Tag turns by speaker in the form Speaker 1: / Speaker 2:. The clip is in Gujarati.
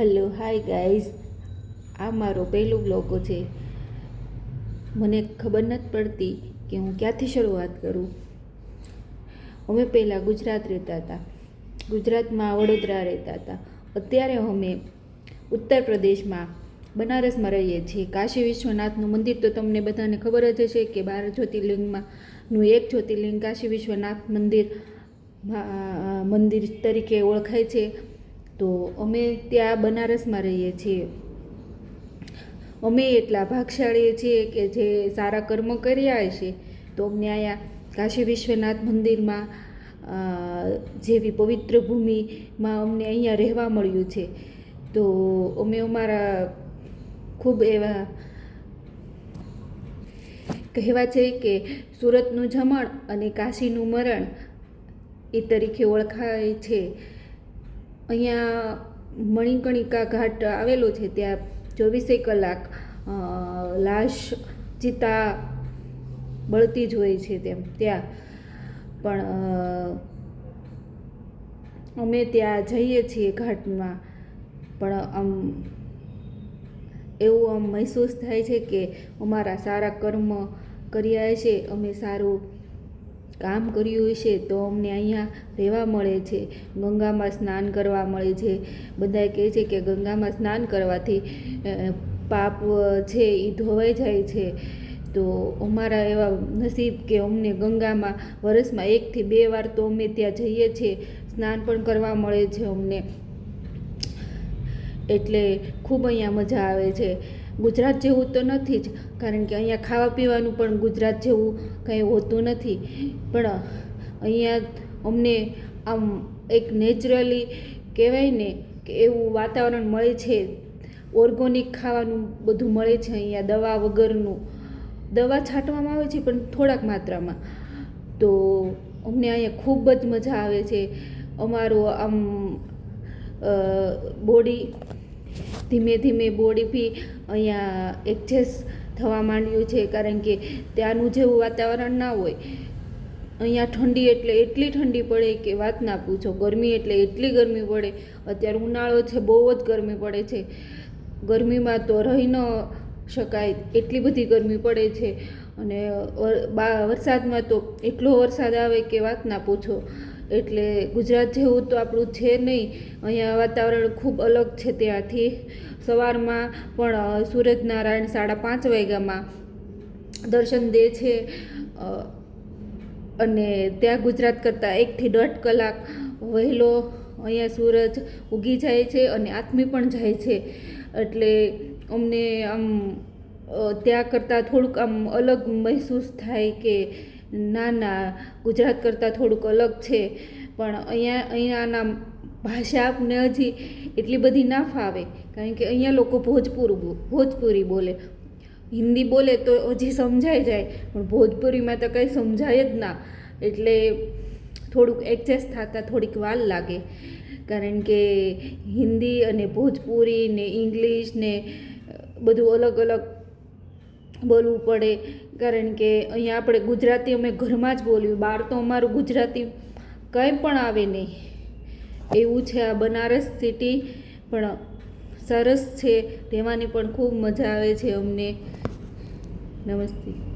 Speaker 1: હલો હાય ગાઈઝ આ મારો પહેલો બ્લોગ છે. મને ખબર નથી પડતી કે હું ક્યાંથી શરૂઆત કરું. અમે પહેલાં ગુજરાત રહેતા હતા. ગુજરાતમાં વડોદરા રહેતા હતા. અત્યારે અમે ઉત્તર પ્રદેશમાં બનારસમાં રહીએ છીએ. કાશી વિશ્વનાથનું મંદિર તો તમને બધાને ખબર જ હશે કે બાર જ્યોતિર્લિંગમાંનું એક જ્યોતિર્લિંગ કાશી વિશ્વનાથ મંદિર મંદિર તરીકે ઓળખાય છે. તો અમે ત્યાં બનારસમાં રહીએ છીએ. અમે એટલા ભાગશાળી છીએ કે જે સારા કર્મ કર્યા હશે, તો અમને અહીંયા કાશી વિશ્વનાથ મંદિરમાં જેવી પવિત્ર ભૂમિમાં અમને અહીંયા રહેવા મળ્યું છે. તો અમે અમારા ખૂબ એવા કહેવા છે કે સુરતનું જમણ અને કાશીનું મરણ એ તરીકે ઓળખાય છે. અહીંયા મણિકર્ણિકા ઘાટ આવેલો છે ત્યાં ચોવીસે કલાક લાશ ચિતા બળતી જ હોય છે તેમ, ત્યાં. પણ અમે ત્યાં જઈએ છીએ ઘાટમાં, પણ આમ એવું આમ મહેસૂસ થાય છે કે અમારા સારા કર્મ કર્યા છે, અમે સારું કામ કર્યું હશે તો અમને અહીંયા રહેવા મળે છે. ગંગામાં સ્નાન કરવા મળે છે. બધા કહે છે કે ગંગામાં સ્નાન કરવાથી પાપ છે એ ધોવાઈ જાય છે. તો અમારા એવા નસીબ કે અમને ગંગામાં વરસમાં એકથી બે વાર તો અમે ત્યાં જઈએ છીએ. સ્નાન પણ કરવા મળે છે અમને. એટલે ખૂબ અહીંયા મજા આવે છે. ગુજરાત જેવું તો નથી જ, કારણ કે અહીંયા ખાવા પીવાનું પણ ગુજરાત જેવું કંઈ હોતું નથી. પણ અહીંયા અમને આમ એક નેચરલી કહેવાય ને કે એવું વાતાવરણ મળે છે, ઓર્ગોનિક ખાવાનું બધું મળે છે અહીંયા, દવા વગરનું. દવા છાંટવામાં આવે છે, પણ થોડાક માત્રામાં. તો અમને અહીંયા ખૂબ જ મજા આવે છે. અમારું આમ બોડી ધીમે ધીમે બોડી બી અહીંયા એડજસ્ટ થવા માંડ્યું છે, કારણ કે ત્યાંનું જેવું વાતાવરણ ના હોય, અહીંયા ઠંડી એટલે એટલી ઠંડી પડે કે વાત ના પૂછો. ગરમી એટલે એટલી ગરમી પડે. અત્યારે ઉનાળો છે, બહુ જ ગરમી પડે છે. ગરમીમાં તો રહી ન શકાય એટલી બધી ગરમી પડે છે. અને વરસાદમાં તો એટલો વરસાદ આવે કે વાત ના પૂછો. એટલે ગુજરાત જેવું તો આપણું છે નહીં. અહીંયા વાતાવરણ ખૂબ અલગ છે ત્યાંથી. સવારમાં પણ સૂરજનારાયણ સાડા પાંચ વાગ્યામાં દર્શન દે છે. અને ત્યાં ગુજરાત કરતાં એકથી દોઢ કલાક વહેલો અહીંયા સૂરજ ઉગી જાય છે અને આત્મી પણ જાય છે. એટલે અમને આમ ત્યાં કરતાં થોડુંક આમ અલગ મહેસૂસ થાય કે ના ના ગુજરાત કરતાં થોડુંક અલગ છે. પણ અહીંયા, અહીંયાના ભાષા આપને હજી એટલી બધી ના ફાવે. કારણ કે અહીંયા લોકો ભોજપુર, ભોજપુરી બોલે. હિન્દી બોલે તો હજી સમજાઈ જાય. પણ ભોજપુરીમાં તો કંઈ સમજાય જ ના. એટલે થોડુંક એડજસ્ટ થતાં થોડીક વાર લાગે. કારણ કે હિન્દી અને ભોજપુરી ને ઇંગ્લિશ ને બધું અલગ અલગ બોલવું પડે. કારણ કે અહીંયા આપણે ગુજરાતી અમે ઘરમાં જ બોલ્યું બહાર તો અમારું ગુજરાતી કંઈ પણ આવે નહીં. એવું છે આ બનારસ સિટી, પણ સરસ છે, રહેવાની પણ ખૂબ મજા આવે છે અમને. નમસ્તે.